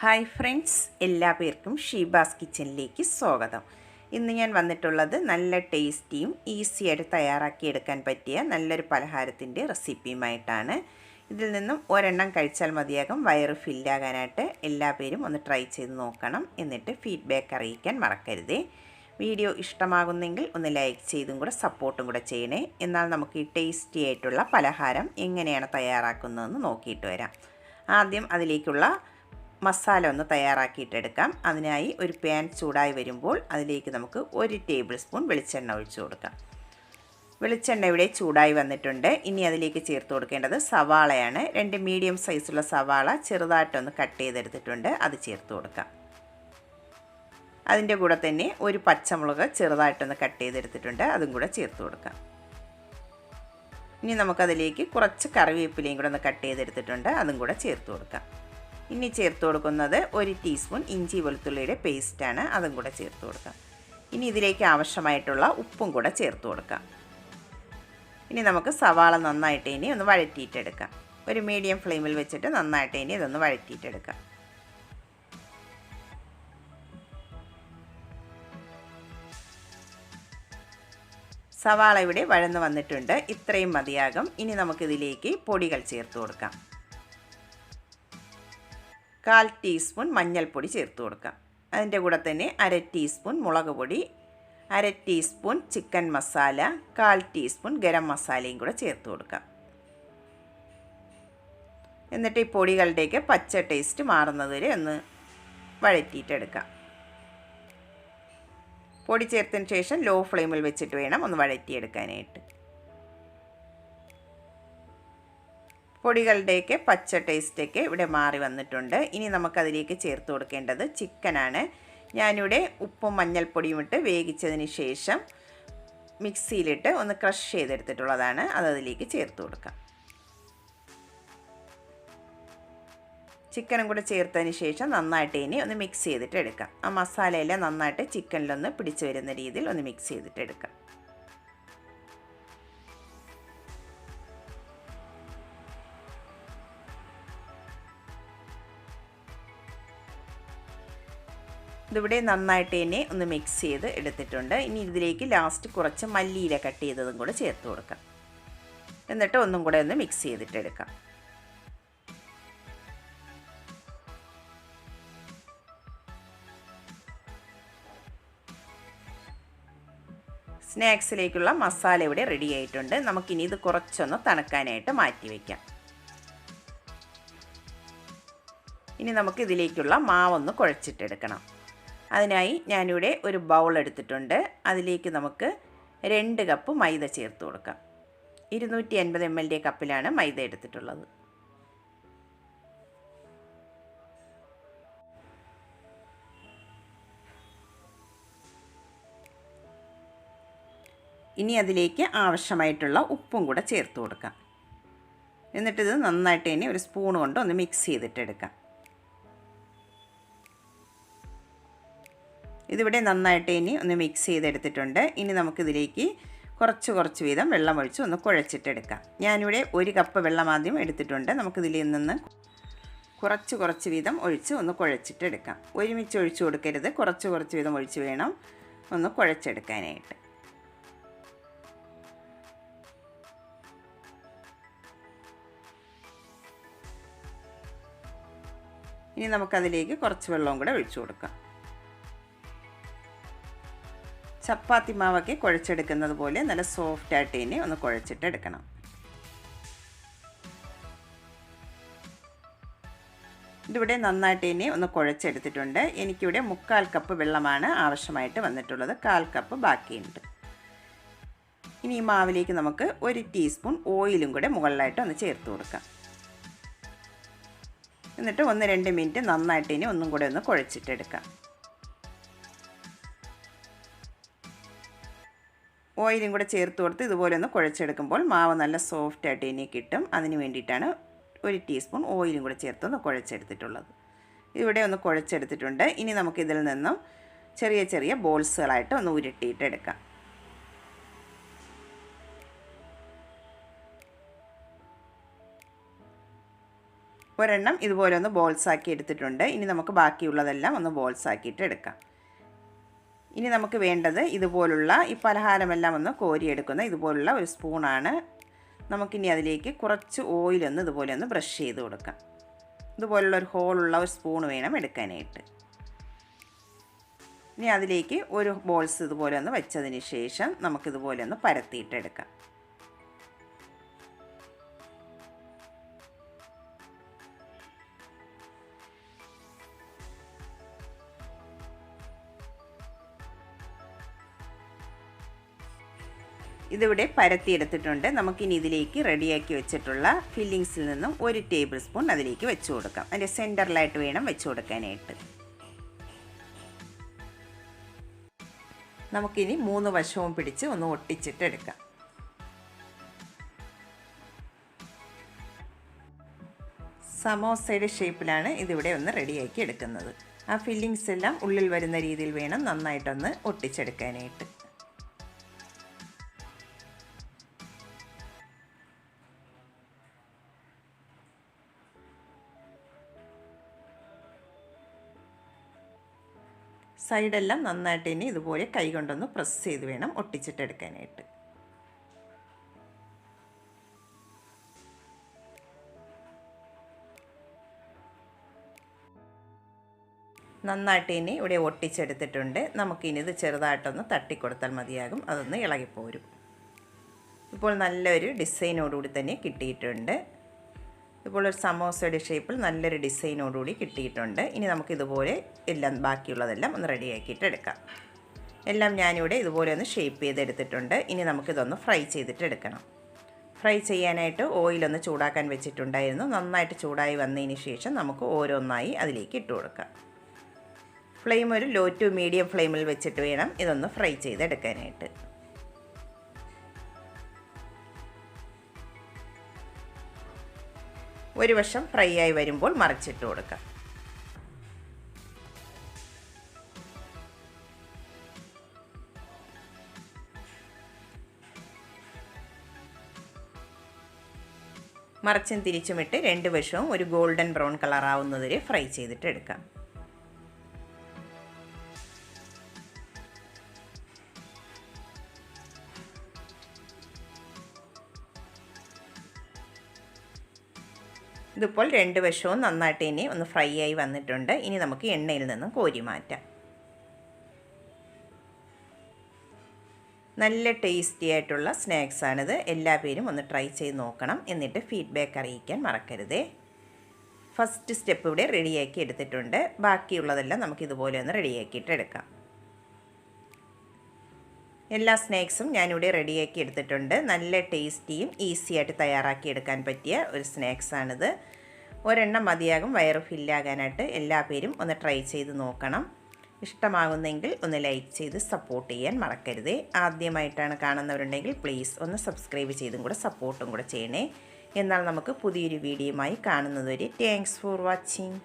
Hi friends എല്ലാ പേർക്കും ഷീബാസ് കിച്ചണിലേക്ക് സ്വാഗതം. ഇന്ന് ഞാൻ വന്നിട്ടുള്ളത് നല്ല ടേസ്റ്റിയും ഈസിയായിട്ട് തയ്യാറാക്കിയെടുക്കാൻ പറ്റിയ നല്ലൊരു പലഹാരത്തിന്റെ റെസിപ്പിയുമായിട്ടാണ്. ഇതിൽ നിന്നും ഒരെണ്ണം കഴിച്ചാൽ മതിയാകും. വയറ് ഫില്ലാകാനായിട്ട് എല്ലാ പേരും ഒന്ന് ട്രൈ ചെയ്ത് നോക്കണം. എന്നിട്ട് ഫീഡ്ബാക്ക് അറിയിക്കാൻ മറക്കരുതേ. വീഡിയോ ഇഷ്ടമാകുന്നെങ്കിൽ ഒന്ന് ലൈക്ക് ചെയ്തും കൂടെ സപ്പോർട്ടും കൂടെ ചെയ്യണേ. എന്നാൽ നമുക്ക് ഈ ടേസ്റ്റി ആയിട്ടുള്ള പലഹാരം എങ്ങനെയാണ് തയ്യാറാക്കുന്നതെന്ന് നോക്കിയിട്ട് വരാം. ആദ്യം അതിലേക്കുള്ള മസാല ഒന്ന് തയ്യാറാക്കിയിട്ടെടുക്കാം. അതിനായി ഒരു പാൻ ചൂടായി വരുമ്പോൾ അതിലേക്ക് നമുക്ക് ഒരു ടേബിൾ സ്പൂൺ വെളിച്ചെണ്ണ ഒഴിച്ചു കൊടുക്കാം. വെളിച്ചെണ്ണ ഇവിടെ ചൂടായി വന്നിട്ടുണ്ട്. ഇനി അതിലേക്ക് ചേർത്ത് കൊടുക്കേണ്ടത് സവാളയാണ്. രണ്ട് മീഡിയം സൈസുള്ള സവാള ചെറുതായിട്ടൊന്ന് കട്ട് ചെയ്തെടുത്തിട്ടുണ്ട്. അത് ചേർത്ത് കൊടുക്കാം. അതിന്റെ കൂടെ തന്നെ ഒരു പച്ചമുളക് ചെറുതായിട്ടൊന്ന് കട്ട് ചെയ്തെടുത്തിട്ടുണ്ട്. അതും കൂടെ ചേർത്ത് കൊടുക്കാം. ഇനി നമുക്കതിലേക്ക് കുറച്ച് കറിവേപ്പിലയും കൂടെ ഒന്ന് കട്ട് ചെയ്തെടുത്തിട്ടുണ്ട്. അതും കൂടെ ചേർത്ത് കൊടുക്കാം. ഇനി ചേർത്ത് കൊടുക്കുന്നത് ഒരു ടീസ്പൂൺ ഇഞ്ചി വെളുത്തുള്ളിയുടെ പേസ്റ്റാണ് അതും കൂടെ ചേർത്ത് കൊടുക്കാം. ഇനി ഇതിലേക്ക് ആവശ്യമായിട്ടുള്ള ഉപ്പും കൂടെ ചേർത്ത് കൊടുക്കാം. ഇനി നമുക്ക് സവാള നന്നായിട്ട് ഇനി ഒന്ന് വഴറ്റിയിട്ടെടുക്കാം. ഒരു മീഡിയം ഫ്ലെയിമിൽ വെച്ചിട്ട് നന്നായിട്ട് ഇനി ഇതൊന്ന് വഴറ്റിയിട്ടെടുക്കാം. സവാള ഇവിടെ വഴന്ന് വന്നിട്ടുണ്ട്. ഇത്രയും മതിയാകും. ഇനി നമുക്കിതിലേക്ക് പൊടികൾ ചേർത്ത് കൊടുക്കാം. കാൽ ടീസ്പൂൺ മഞ്ഞൾപ്പൊടി ചേർത്ത് കൊടുക്കാം. അതിന്റെ കൂടെ തന്നെ അര ടീസ്പൂൺ മുളക് പൊടി അര ടീസ്പൂൺ ചിക്കൻ മസാല കാൽ ടീസ്പൂൺ ഗരം മസാലയും കൂടെ ചേർത്ത് കൊടുക്കാം. എന്നിട്ട് ഈ പൊടികളുടെയൊക്കെ പച്ച ടേസ്റ്റ് മാറുന്നത് വരെ ഒന്ന് വഴറ്റിയിട്ടെടുക്കാം പൊടി ചേർത്തതിന് ശേഷം ലോ ഫ്ലെയിമിൽ വെച്ചിട്ട് വേണം ഒന്ന് വഴറ്റിയെടുക്കാനായിട്ട്. പൊടികളുടെയൊക്കെ പച്ച ടേസ്റ്റൊക്കെ ഇവിടെ മാറി വന്നിട്ടുണ്ട്. ഇനി നമുക്കതിലേക്ക് ചേർത്ത് കൊടുക്കേണ്ടത് ചിക്കനാണ്. ഞാനിവിടെ ഉപ്പും മഞ്ഞൾപ്പൊടിയും ഇട്ട് വേവിച്ചതിന് ശേഷം മിക്സിയിലിട്ട് ഒന്ന് ക്രഷ് ചെയ്തെടുത്തിട്ടുള്ളതാണ്. അത് അതിലേക്ക് ചേർത്ത് കൊടുക്കാം. ചിക്കനും കൂടെ ചേർത്തതിന് ശേഷം നന്നായിട്ട് ഇനി ഒന്ന് മിക്സ് ചെയ്തിട്ട് എടുക്കാം. ആ മസാലയെല്ലാം നന്നായിട്ട് ചിക്കനിലൊന്ന് പിടിച്ചു വരുന്ന രീതിയിൽ ഒന്ന് മിക്സ് ചെയ്തിട്ട് എടുക്കാം. ഇതിവിടെ നന്നായിട്ട് തന്നെ ഒന്ന് മിക്സ് ചെയ്ത് എടുത്തിട്ടുണ്ട്. ഇനി ഇതിലേക്ക് ലാസ്റ്റ് കുറച്ച് മല്ലിയില കട്ട് ചെയ്തതും കൂടെ ചേർത്ത് കൊടുക്കാം. എന്നിട്ട് ഒന്നും കൂടെ ഒന്ന് മിക്സ് ചെയ്തിട്ടെടുക്കാം സ്നാക്സിലേക്കുള്ള മസാല ഇവിടെ റെഡി ആയിട്ടുണ്ട്. നമുക്കിനി ഇത് കുറച്ചൊന്ന് തണുക്കാനായിട്ട് മാറ്റി വയ്ക്കാം ഇനി നമുക്ക് ഇതിലേക്കുള്ള മാവൊന്ന് കുഴച്ചിട്ടെടുക്കണം അതിനായി ഞാനിവിടെ ഒരു ബൗൾ എടുത്തിട്ടുണ്ട്. അതിലേക്ക് നമുക്ക് രണ്ട് കപ്പ് മൈദ ചേർത്ത് കൊടുക്കാം. ഇരുന്നൂറ്റി അൻപത് എം ഡി കപ്പിലാണ് മൈദ എടുത്തിട്ടുള്ളത്. ഇനി അതിലേക്ക് ആവശ്യമായിട്ടുള്ള ഉപ്പും കൂടെ ചേർത്ത് കൊടുക്കാം. എന്നിട്ടിത് നന്നായിട്ട് തന്നെ ഒരു സ്പൂൺ കൊണ്ട് ഒന്ന് മിക്സ് ചെയ്തിട്ടെടുക്കാം. ഇതിവിടെ നന്നായിട്ട് ഇനി ഒന്ന് മിക്സ് ചെയ്തെടുത്തിട്ടുണ്ട്. ഇനി നമുക്കിതിലേക്ക് കുറച്ച് കുറച്ച് വീതം വെള്ളം ഒഴിച്ച് ഒന്ന് കുഴച്ചിട്ടെടുക്കാം. ഞാനിവിടെ ഒരു കപ്പ് വെള്ളം ആദ്യം എടുത്തിട്ടുണ്ട്. നമുക്കിതിൽ നിന്ന് കുറച്ച് കുറച്ച് വീതം ഒഴിച്ച് ഒന്ന് കുഴച്ചിട്ടെടുക്കാം. ഒരുമിച്ച് ഒഴിച്ചു കൊടുക്കരുത്. കുറച്ച് കുറച്ച് വീതം ഒഴിച്ച് വേണം ഒന്ന് കുഴച്ചെടുക്കാനായിട്ട്. ഇനി നമുക്കതിലേക്ക് കുറച്ച് വെള്ളവും കൂടെ ഒഴിച്ചു കൊടുക്കാം. ചപ്പാത്തി മാവൊക്കെ കുഴച്ചെടുക്കുന്നത് പോലെ നല്ല സോഫ്റ്റായിട്ട് തന്നെ ഒന്ന് കുഴച്ചിട്ടെടുക്കണം. ഇതിവിടെ നന്നായിട്ട് തന്നെ ഒന്ന് കുഴച്ചെടുത്തിട്ടുണ്ട്. എനിക്കിവിടെ മുക്കാൽ കപ്പ് വെള്ളമാണ് ആവശ്യമായിട്ട് വന്നിട്ടുള്ളത്. കാൽ കപ്പ് ബാക്കിയുണ്ട്. ഇനി ഈ മാവിലേക്ക് നമുക്ക് ഒരു ടീസ്പൂൺ ഓയിലും കൂടെ മുകളിലായിട്ട് ഒന്ന് ചേർത്ത് കൊടുക്കാം. എന്നിട്ട് ഒന്ന് രണ്ട് മിനിറ്റ് നന്നായിട്ട് ഇനി ഒന്നും കൂടെ ഒന്ന് കുഴച്ചിട്ടെടുക്കാം. ഓയിലും കൂടെ ചേർത്ത് കൊടുത്ത് ഇതുപോലെ ഒന്ന് കുഴച്ചെടുക്കുമ്പോൾ മാവ് നല്ല സോഫ്റ്റ് ആയിട്ട് ഇനി കിട്ടും. അതിന് വേണ്ടിയിട്ടാണ് ഒരു ടീസ്പൂൺ ഓയിലും കൂടെ ചേർത്ത് ഒന്ന് കുഴച്ചെടുത്തിട്ടുള്ളത്. ഇവിടെ ഒന്ന് കുഴച്ചെടുത്തിട്ടുണ്ട്. ഇനി നമുക്കിതിൽ നിന്നും ചെറിയ ചെറിയ ബോൾസുകളായിട്ട് ഒന്ന് ഉരുട്ടിയിട്ട് എടുക്കാം ഒരെണ്ണം ഇതുപോലെ ഒന്ന് ബോൾസാക്കി എടുത്തിട്ടുണ്ട്. ഇനി നമുക്ക് ബാക്കിയുള്ളതെല്ലാം ഒന്ന് ബോൾസാക്കിയിട്ട് എടുക്കാം ഇനി നമുക്ക് വേണ്ടത് ഇതുപോലുള്ള ഈ പലഹാരമെല്ലാം ഒന്ന് കോരിയെടുക്കുന്ന ഇതുപോലുള്ള ഒരു സ്പൂണാണ്. നമുക്കിനി അതിലേക്ക് കുറച്ച് ഓയിലൊന്ന് ഇതുപോലെ ഒന്ന് ബ്രഷ് ചെയ്ത് കൊടുക്കാം. ഇതുപോലുള്ള ഒരു ഹോളുള്ള ഒരു സ്പൂൺ വേണം എടുക്കാനായിട്ട്. ഇനി അതിലേക്ക് ഒരു ബോൾസ് ഇതുപോലെ ഒന്ന് വെച്ചതിന് ശേഷം നമുക്കിതുപോലെ ഒന്ന് പരത്തിയിട്ടെടുക്കാം ഇതിവിടെ പരത്തിയെടുത്തിട്ടുണ്ട്. നമുക്കിനി ഇതിലേക്ക് റെഡിയാക്കി വെച്ചിട്ടുള്ള ഫില്ലിങ്സിൽ നിന്നും ഒരു ടേബിൾ സ്പൂൺ അതിലേക്ക് വെച്ച് കൊടുക്കാം. അതിന്റെ സെന്ററിലായിട്ട് വേണം വെച്ച് കൊടുക്കാനായിട്ട്. നമുക്കിനി മൂന്ന് വശവും പിടിച്ച് ഒന്ന് ഒട്ടിച്ചിട്ട് എടുക്കാം. സമോസയുടെ ഷേപ്പിലാണ് ഇതിവിടെ ഒന്ന് റെഡിയാക്കി എടുക്കുന്നത്. ആ ഫില്ലിങ്സ് എല്ലാം ഉള്ളിൽ വരുന്ന രീതിയിൽ വേണം നന്നായിട്ടൊന്ന് ഒട്ടിച്ചെടുക്കാനായിട്ട്. സൈഡെല്ലാം നന്നായിട്ട് ഇനി ഇതുപോലെ കൈ കൊണ്ടൊന്ന് പ്രസ് ചെയ്ത് വേണം ഒട്ടിച്ചിട്ടെടുക്കാനായിട്ട്. നന്നായിട്ട് ഇനി ഇവിടെ ഒട്ടിച്ചെടുത്തിട്ടുണ്ട്. നമുക്കിനി ഇത് ചെറുതായിട്ടൊന്ന് തട്ടിക്കൊടുത്താൽ മതിയാകും. അതൊന്ന് ഇളകിപ്പോരും. ഇപ്പോൾ നല്ലൊരു ഡിസൈനോടുകൂടി തന്നെ കിട്ടിയിട്ടുണ്ട്. ഇപ്പോൾ ഒരു സമോസയുടെ ഷേപ്പിൽ നല്ലൊരു ഡിസൈനോടുകൂടി കിട്ടിയിട്ടുണ്ട്. ഇനി നമുക്കിതുപോലെ എല്ലാം ബാക്കിയുള്ളതെല്ലാം ഒന്ന് റെഡിയാക്കിയിട്ട് എടുക്കാം. എല്ലാം ഞാനിവിടെ ഇതുപോലെ ഒന്ന് ഷേപ്പ് ചെയ്തെടുത്തിട്ടുണ്ട്. ഇനി നമുക്കിതൊന്ന് ഫ്രൈ ചെയ്തിട്ട് എടുക്കണം. ഫ്രൈ ചെയ്യാനായിട്ട് ഓയിലൊന്ന് ചൂടാക്കാൻ വെച്ചിട്ടുണ്ടായിരുന്നു. നന്നായിട്ട് ചൂടായി വന്നതിന് ശേഷം നമുക്ക് ഓരോന്നായി അതിലേക്ക് ഇട്ട് കൊടുക്കാം. ഫ്ലെയിം ഒരു ലോ ടു മീഡിയം ഫ്ലെയിമിൽ വെച്ചിട്ട് വേണം ഇതൊന്ന് ഫ്രൈ ചെയ്തെടുക്കാനായിട്ട്. ഒരു വശം ഫ്രൈ ആയി വരുമ്പോൾ മറിച്ചിട്ട് കൊടുക്കാം. മറിച്ചും തിരിച്ചുമിട്ട് രണ്ട് വശവും ഒരു ഗോൾഡൻ ബ്രൗൺ കളറാവുന്നതുവരെ ഫ്രൈ ചെയ്തിട്ട് എടുക്കാം. ഇതിപ്പോൾ രണ്ട് വശവും നന്നായിട്ട് ഇനി ഒന്ന് ഫ്രൈ ആയി വന്നിട്ടുണ്ട്. ഇനി നമുക്ക് എണ്ണയിൽ നിന്നും കോരി മാറ്റാം. നല്ല ടേസ്റ്റി ആയിട്ടുള്ള സ്നാക്സാണിത് എല്ലാ പേരും ഒന്ന് ട്രൈ ചെയ്ത് നോക്കണം. എന്നിട്ട് ഫീഡ്ബാക്ക് അറിയിക്കാൻ മറക്കരുതേ. ഫസ്റ്റ് സ്റ്റെപ്പ് ഇവിടെ റെഡിയാക്കി എടുത്തിട്ടുണ്ട്. ബാക്കിയുള്ളതെല്ലാം നമുക്ക് ഇതുപോലെ ഒന്ന് റെഡിയാക്കിയിട്ട് എടുക്കാം. എല്ലാ സ്നാക്സും ഞാനിവിടെ റെഡിയാക്കി എടുത്തിട്ടുണ്ട്. നല്ല ടേസ്റ്റിയും ഈസി ആയിട്ട് തയ്യാറാക്കി എടുക്കാൻ പറ്റിയ ഒരു സ്നാക്സാണിത് ഒരെണ്ണം മതിയാകും വയറ് ഫില്ലാകാനായിട്ട് എല്ലാ പേരും ഒന്ന് ട്രൈ ചെയ്ത് നോക്കണം. ഇഷ്ടമാകുന്നെങ്കിൽ ഒന്ന് ലൈക്ക് ചെയ്ത് സപ്പോർട്ട് ചെയ്യാൻ മറക്കരുതേ. ആദ്യമായിട്ടാണ് കാണുന്നവരുണ്ടെങ്കിൽ പ്ലീസ് ഒന്ന് സബ്സ്ക്രൈബ് ചെയ്തും കൂടെ സപ്പോർട്ടും കൂടെ ചെയ്യണേ. എന്നാൽ നമുക്ക് പുതിയൊരു വീഡിയോയുമായി കാണുന്നതുവരെ താങ്ക്സ് ഫോർ വാച്ചിങ്